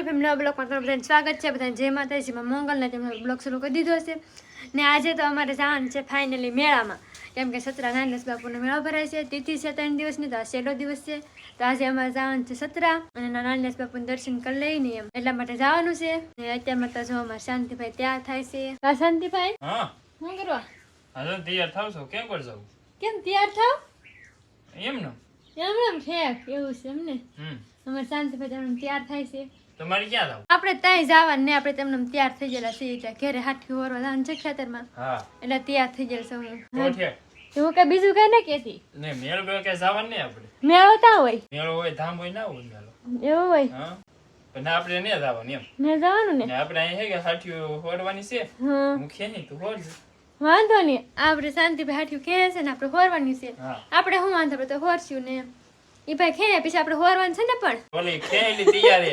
YouTube family બ્લોગમાં તમારું બધાને સ્વાગત છે. બધાને જય માતાજીમાં મંગલને તેમનો બ્લોગ શરૂ કરી દીધો છે ને આજે તો અમારે જવાનું છે ફાઇનલી મેળામાં. કેમ કે સતરા નાનસ બાપુનો મેળો ભરાય છે. તિથિ છે ત્રણ દિવસની તો આ છેલ્લો દિવસ છે. તો આજે અમારે જવાનું છે સતરા અને નાનસ બાપુને દર્શન કરી લઈને એમ. એટલા માટે જવાનું છે. ને અત્યારમાં તો જો અમારે શાંતિભાઈ ત્યાં થાય છે. આ શાંતિભાઈ? શું કરવા? હાલો તૈયાર થાવ છો. કેમ પર જાવ? કેમ તૈયાર થાવ? એમ ને? એમ એમ છે. એવું છે એમને હમ. અમારે શાંતિભાઈ તમને તૈયાર થાય છે. તમારે ક્યાં જાવ? આપણે ત્યાં જવાનું ને આપણે તમને તૈયાર થઈ ગયેલા છીએ ત્યાં ઘરે હાથી ઓરવા જવાનું છે ખેતરમાં. હા. એટલે તૈયાર થઈ ગયેલ છું હું હું કઈ બીજું કઈ ના કેતી ને મેળ ગયો કે જવાનું નહીં આપણે. મેળો ત્યાં હોય. મેળો હોય ધામ હોય ના હોય મેળો. એવું હોય? હા. પણ આપણે ને જવાનું એમ. ને જવાનું ને? ને આપણે અહીં હે કે હાથીઓ હોડવાની છે. હું. હું નહીં તું હોડ વાંધો નહીં. આપણે શાંતિભાઈ હાઠ્યું ખેંચે છે ને આપણે હોરવાની છે. આપણે હું વાંધો તો હોરશું ને. એ ભાઈ ખે પછી આપણે હોરવાનું છે ને પણ? ઓલી ખેલી તૈયાર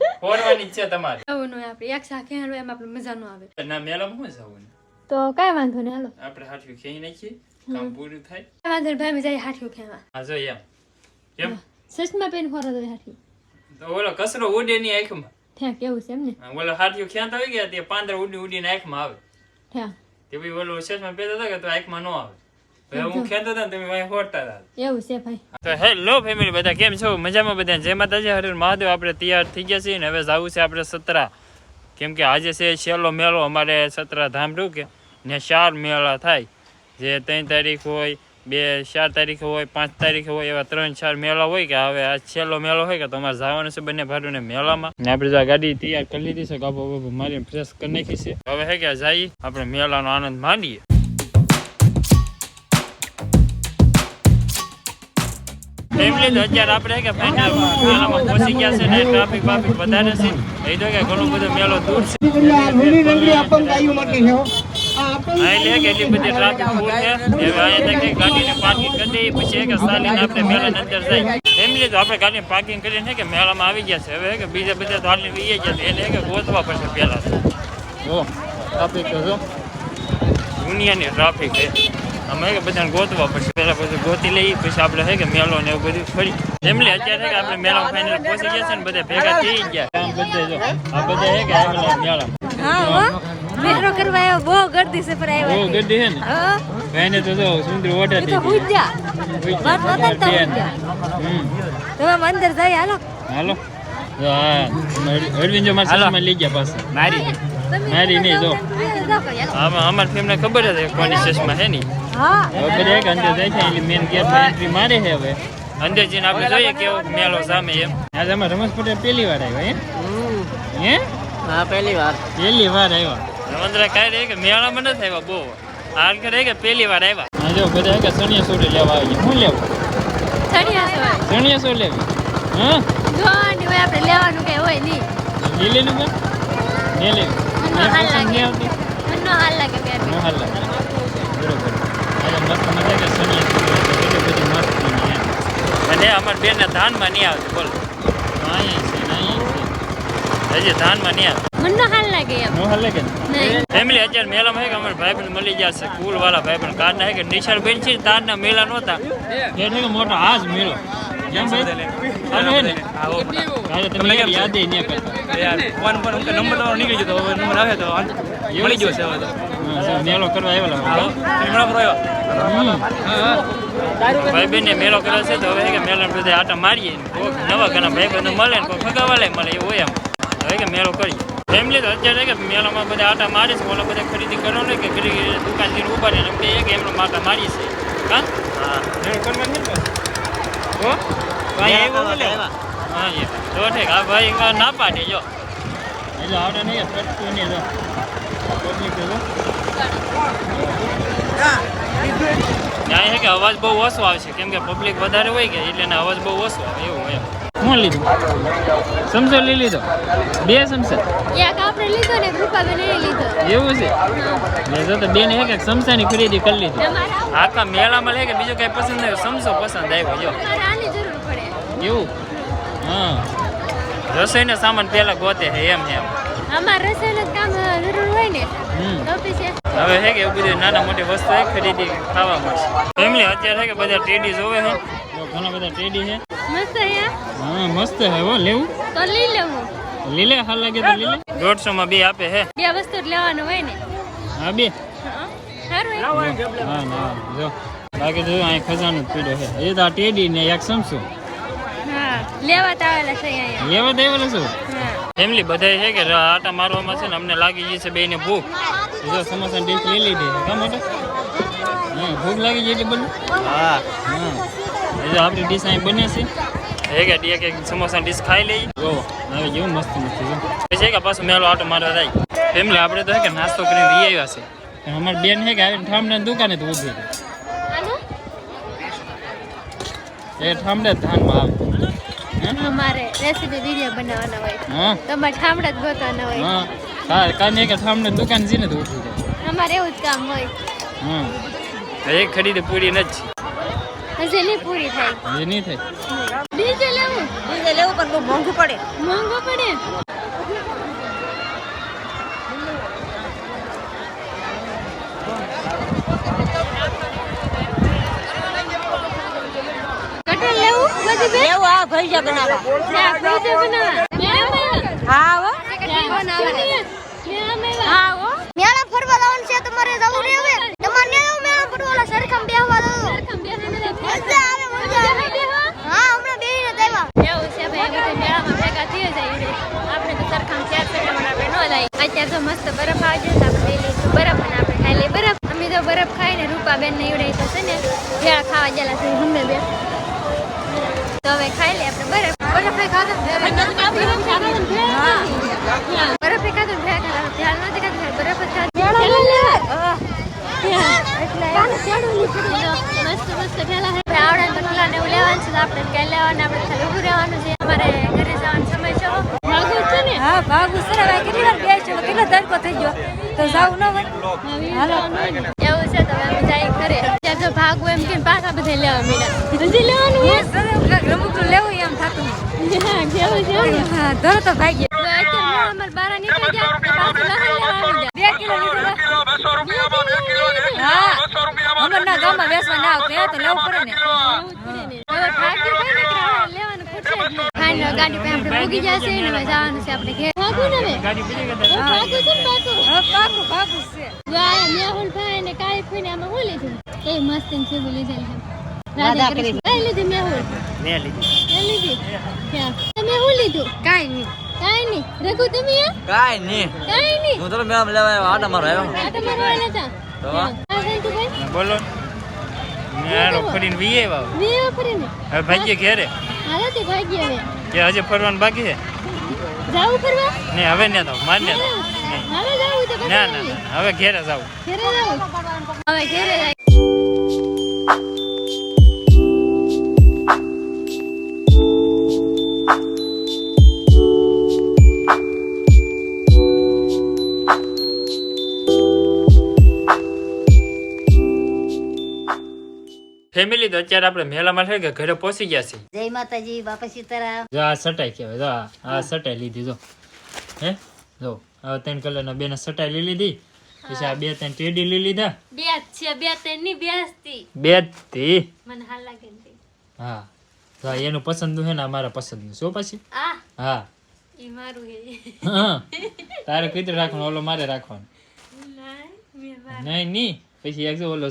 હે હોડવાની જ છે તમારે. આવું ન આપણે. એક સાથે હેલો એમ આપણે મજા ન આવે. ના મેળામાં શું જવું? તો કઈ વાંધો નહીં હાલો. આપણે હાથીઓ ખેઈ નાખીએ. કામ પૂરું થાય. કાંઈ વાંધો નહીં ભાઈ જઈએ હાઠ્યું ખેવા. હા જો એમ. કેમ? સચમાં પેન ફોરો તો હાઠ્યું. તો ઓલો કસરો ઉડે ની આંખમાં. થયા કેવું છે એમ ને? હા, ઓલો હાથીઓ ખેંચતા હોય ગયા તે પાંદડા ઉડી ઉડીને આંખમાં આવે? થયા તે ભાઈ ઓલો ચશ્મા પહેરતા હતા કે તો આંખમાં ન આવે. હું ખેંચતો હતો તમે વાંહે હોડતા હતા. એવું છે ભાઈ. તો હેલો ફેમિલી બધા કેમ છો? મજામાં બધા? જય માતાજી હરે મહાદેવ. આપણે તૈયાર થઈ ગયા છીએ ને હવે જવું છે આપણે સતરા. કેમ કે આજે છે છેલ્લો મેળો અમારે સતરા ધામ કે ને ચાર મેળા થાય. જે ત્રણ તારીખ હોય બે ચાર તારીખે હોય પાંચ તારીખે હોય એવા ત્રણ ચાર મેળા હોય કે હવે આ છેલ્લો મેળો હોય કે તો અમારે જવાનું છે બંને ભાડું ને મેળામાં. ને આપણે આ ગાડી તૈયાર કરી લીધી છે ગાભો બાબો મારીને ફ્રેશ કરી નાખી છે. હવે હે કે જઈએ આપણે મેળાનો આનંદ માંડીએ ફેમિલી તો અત્યારે આપણે કે ફાઇનલ મેળામાં પહોંચી ગયા છે ને ટ્રાફિક બાફિક વધારે છે. એ તો કે ઘણો બધો મેળો દૂર છે. એટલી બધી ટ્રાફિક ફૂલ છે. હવે અહીંયા કે ગાડીને પાર્કિંગ કરી દઈએ પછી કે સાલીને આપણે મેળાની અંદર જાય ફેમિલી તો આપણે ગાડીને પાર્કિંગ કરીને કે મેળામાં આવી ગયા છે. હવે કે બીજા બધા ગયા છે. એને કે ગોતવા પડશે પહેલા. જો ટ્રાફિક તો જો. દુનિયાની ટ્રાફિક છે. અમે કે બધાને ગોતવા પછી પહેલાં બધું ગોતી લઈએ પછી આપણે હે કે મેળો ને એવું બધું ફરી. એમ લે અત્યારે કે આપણે મેળો ફાઇનલ પહોંચી ગયા છે ને બધા ભેગા થઈ ગયા. આમ બધે જો આ બધા હે કે આપણે મેળો. મેળો કરવા હા. અરવિંદ જો લઈ ગયા પાછા. મારી. મારી નહીં જો. આમાં અમારી ફેમને ખબર હતી કોની ચશ્મા છે નહીં. હા. હવે એક અંદર જાય છે એટલે મેન ગેટ એન્ટ્રી મારે છે હવે. અંદર જઈને આપણે જોઈએ કેવો મેળો સામે એમ. આજે અમારે રમેશ પટેલ પહેલી વાર આવ્યા એમ હે? હા પહેલી વાર. પહેલી વાર આવ્યા. કે મેળામાં નથી આવ્યા બહુ. હાલ કે કે પહેલી વાર આવ્યા. હા જો બધા કે સણિયા સોડી લેવા આવી શું લેવું? સવાય સણિયા સોડ લેવી. હા? જોવાની હોય આપણે લેવાનું કઈ હોય નહીં. લીલી નું ને હાલ લાગે. હાલ લાગે હાલ લાગે. મસ્ત મજા કે સણિયા સોડી મસ્તની એમ. અને અમાર બેન ને ધાનમાં નહીં આવતી બોલ. અહીંયા છે ને છે. હજી ધાનમાં નહીં આવતી. મને હાલ લાગે એમ. નો હાલ લાગે નહીં. ફેમિલી અત્યારે મેળામાં હે કે અમારા ભાઈબંધ મળી ગયા છે કુલ વાળા ભાઈબંધ. કારના હે કે નિશાળ બેન છે ને તારના મેળા નહોતા. એ મોટો હાજ જ મેળો કેમ ભાઈ? આનો હે ને આજે તમે યાર યાદ નહીં યાર ફોન પર ઉનકા નંબર તમારો નીકળી ગયો તો હવે નંબર આવે તો મળી ગયો છે હવે તો. મેળો કરવા આવેલા આવ્યો. ભાઈ બેન ને મેળો કર્યો છે તો હવે કે મેળા બધા આટા મારીએ. ને નવા ઘણા ભાઈ બંધ મળે ને ફગાવાલે ફગાવા મળે એવું હોય એમ હવે કે મેળો કરીએ ફેમિલી તો અત્યારે કે મેળામાં બધા આટા મારે છે ઓલા બધા ખરીદી કરો ને કે દુકાન જઈને ઊભા રહે ને કે એક એમનો માટા મારી છે હા? હા. મેળો કરવા નહીં હો? ભાઈ આવ્યો બોલે હા એ તો ઠીક આ ભાઈ ના પાડે જો. એટલે આવડે નહીં ફટતું નહીં જો. પબ્લિક જો. ત્યાં છે કે અવાજ બહુ ઓછો આવશે. કેમ કે પબ્લિક વધારે હોય કે એટલે અવાજ બહુ ઓછો આવે એવું હોય શું લીધું? સમસો લઈ લીધો? બે સમસા એક આપણે લીધો ને રૂપાબેન એ લીધો. એવું છે? મેં જો તો બેન હે કે સમસાની ખરીદી કરી લીધી. આખા મેળામાં લે કે બીજું કઈ પસંદ આવ્યું સમસો પસંદ આવ્યો જો. આની જરૂર પડે. એવું? હા. રસોઈનો સામાન પહેલા ગોતે છે એમ એમ. અમારે રસોઈનું કામ જરૂર હોય ને. તો પછી હવે છે કે એવું બધું નાના મોટી વસ્તુ છે ખરીદી ખાવા મળશે. ફેમિલી અત્યારે છે કે બધા ટેડી જોવે છે ઘણા બધા ટેડી છે મસ્ત અહીંયા હા મસ્ત છે હો લેવું? તો લઈ લેવું. લીલે હાલ લાગે તો લીલે. દોઢસો માં બે આપે હે. બે વસ્તુ લેવાનું હોય ને. હા બે. હા. હા. ના જો. બાકી તો અહીં ખજાનું જ છે એ તો આ ટેડી ને એક સમસુ. હા લેવા તો આવેલા છે અહીંયા. લેવા દેવાલે શું હા. ફેમિલી બધા છે કે આટા મારવામાં છે ને અમને લાગી ગઈ છે બે ને ભૂખ. બીજો જો સમોસા ડીશ લઈ લીધી. છે કાં માટે? હા ભૂખ લાગી ગઈ એટલે બોલું. હા. હા. જો આપણી ડીશ અહીં બને છે. એ કે એક એક સમોસા ડીશ ખાઈ લઈ જો હવે જેવું મસ્ત મસ્ત જો છે કે પાછું મેલો આટો મારવા જાય. ફેમિલી આપણે તો હે કે નાસ્તો કરીને રહી આવ્યા છે. પણ અમારી બેન છે કે આવીને ઠામડા દુકાને તો ઊભી રહી. એ ઠામડા જ ધાનમાં આવે. અમારે રેસીપી વીડિયો બનાવવાના હોય. તમારે ઠામડા જ ગોતવાના હોય. હા. હા કાને કે ઠામને દુકાન છે. તો અમારે એવું જ કામ હોય. હા. એક ખરીદી પૂરી નથી હજી નહીં પૂરી થાય. એ નહીં થાય. ડીજે લેવું. ડીઝલ લેવું પણ બહુ મોંઘું પડે. મોંઘો પડે કટોળ લેવું બધી બે લેવું આ ભજીયા બનાવવા. ના ભજીયા બનાવવા. હા હો. હા હો. મેળા ફરવા જવાનું છે તમારે જવું રે હવે. તમારે ને જવું મેળા ફરવા સરખમ બેહવા દો મજા આવે મજા આવે. હા હમણાં બેહીને આવ્યા. એવું છે ભાઈ બધે મેળામાં ભેગા થઈ જાય રે. આપણે તો સરખામ ચાર સગામાં આપણે ન જાય અત્યારે તો મસ્ત બરફ આવે તો આપણે લઈ બરફ અને આપણે ખાઈ લઈએ બરફ. અમે તો બરફ ખાઈને રૂપાબેન ને ઈવડાઈ તો છે ને ભેળા ખાવા ગયેલા છે હમને બે. હવે ખાઈ લઈએ આપણે. બરફ બરફ ખાધો. બરફ ખાધો નથી ખાધા, બરફ જ. મસ્ત મસ્ત ભેળા છે. ભાગું સર કેટલી વાર કેટલો તડકો થઈ ગયો? તો જવું ન હોય. છે તો અમે જાય ઘરે. ત્યાં તો ભાગવું એમ કે પાછા બધા લેવા મીડા હજી લેવાનું રમકડું લેવું એમ થતું હા, જેવું છે ને. હા ધરો તો ભાગી બારા નીકળી ગયા. બે કિલો હા અમરના ગામમાં બેસવા ના આવતું એ તો લેવું પડે ને લેવું જ પડે ને. હવે ભાગ્યું હોય ને કે હવે લેવાનું ખૂટશે જ નહીં. ફાઇનલ ગાડી પાસે આપણે પૂગી જશે ને હવે જવાનું છે આપણે ઘેર. ભાગું ને હવે? ભાગવું છે પાકું ભાગું છે. વાહ મેહુલ ભાઈ ને કાળી ફઈને આમાં શું લીધું? એ મસ્ત ને સેવું લીધેલ. છે રાધા કૃષ્ણ. કઈ લીધી મેહુલ? મેં લીધી. એ લીધી? ક્યાં તમે હું લીધું? કાઈ નહીં. કાંઈ નહીં. રઘુ તમે એ? નહીં. કાંઈ નહીં. હું તો મેમ લેવા આવ્યો. આટા મારો આવ્યો. આ તમારો વાળા હતા તો? હા, બોલો. મેં આનો ફરીને વીએ વાવ વેવા ફરીને? હવે ભાગ્ય ઘેરે? હાલો તે ભાગી હવે. કે હજી ફરવાનું બાકી છે? જાવું ફરવા? નહીં હવે ન જાવ માર ને હવે? જાવું તો ના ના ના હવે ઘેરે જાવ ઘરે જાવું હવે ઘરે ફેમિલી તો અત્યારે આપણે મેળામાં છે કે ઘરે પહોંચી ગયા છે જય માતાજી બાપા સીતારામ. જો આ સટાઈ કહેવાય જો આ સટાઈ લીધી જો. હે? જો આ ત્રણ કલરના બેને સટાઈ લઈ લીધી. પછી આ બે ત્રણ ટેડી લઈ લીધા. બે જ છે બે ત્રણની બે હતી. બે જ થી મને હાલ લાગે હા. તો એનું પસંદ છે ને અમારા મારા પસંદ શું પછી. આ? હા. ઈ મારું હે હા. તારે કીધું રાખવાનું? ઓલો મારે રાખવાનું? ના, નહીં નહીં. પછી એક જો ઓલો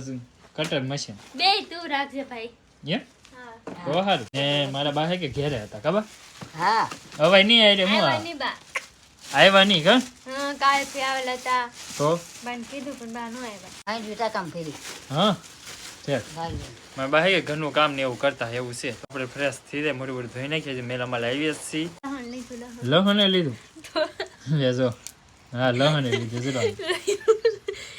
કટર મશીન. બે તું રાખજે ભાઈ. એમ હા. તો સારું ને મારા બા હે કે ઘેરે હતા ખબર? હા. હવે નહીં આવી હું આવ્યા આ બા. આવ્યા નહીં કા? હા કાલે થી આવેલા હતા તો? બન કીધું પણ બા નો આવ્યા અહીં જૂતા કામ ફેરી હા મારા બા કે ઘરનું કામ ને એવું કરતા એવું છે. આપણે ફ્રેશ થઈ જાય મોડી મોડી ધોઈ નાખીએ છીએ મેલામાં લાવીએ જ છીએ. લહણ લીધું લેજો. હા લહણે લીધું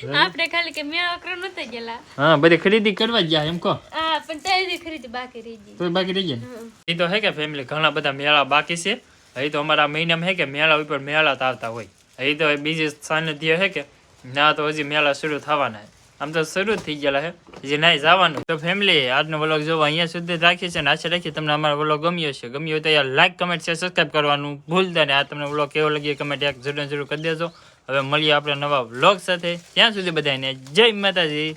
આપણે ખાલી કે મેળો કરો નતા ગયેલા. હા બધી ખરીદી કરવા ગયા એમ કહો. હા પણ તેરી ખરીદી બાકી રહી ગઈ. તો બાકી રહી ને? એ તો હે કે ફેમિલી ઘણા બધા મેળા બાકી છે. અહીં તો અમારા મહિનામાં હે કે મેળા ઉપર મેળા તો આવતા હોય. અહીં તો બીજી સાનિધ્ય હે કે ના તો હજી મેળા શરૂ થવાના આમ તો શરૂ થઈ ગયેલા હે. હજી ના જવાનું. તો ફેમિલી આજનો વ્લોગ જોવા અહીંયા સુધી રાખીએ છીએ અને આશા રાખીએ તમને અમારો વ્લોગ ગમ્યો છે ગમ્યો હોય તો યાર લાઈક કમેન્ટ શેર સબસ્ક્રાઈબ કરવાનું ભૂલતા ને આ તમને વ્લોગ કેવો લાગ્યો કમેન્ટ એક જરૂર જરૂર કરી દેજો. હવે મળીએ આપણે નવા વ્લોગ સાથે. ત્યાં સુધી બધાને જય માતાજી.